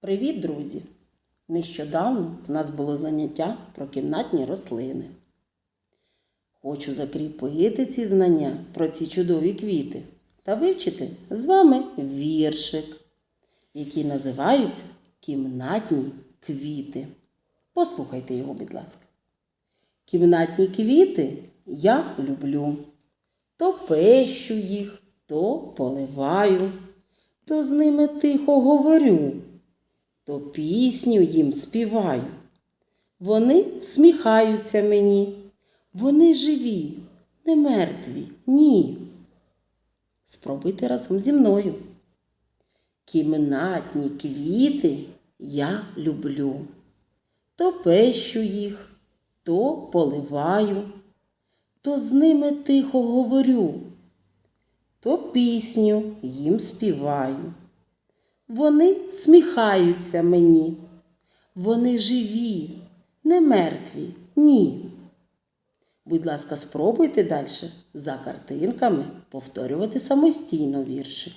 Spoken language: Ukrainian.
Привіт, друзі! Нещодавно у нас було заняття про кімнатні рослини. Хочу закріпити ці знання про ці чудові квіти та вивчити з вами віршик, який називається Кімнатні квіти. Послухайте його, будь ласка. Кімнатні квіти я люблю. То пещу їх, то поливаю, то з ними тихо говорю, то пісню їм співаю. Вони всміхаються мені, вони живі, не мертві, ні. Спробуйте разом зі мною. Кімнатні квіти я люблю. То пещу їх, то поливаю, то з ними тихо говорю, то пісню їм співаю. Вони всміхаються мені, вони живі, не мертві, ні. Будь ласка, спробуйте далі за картинками повторювати самостійно віршик.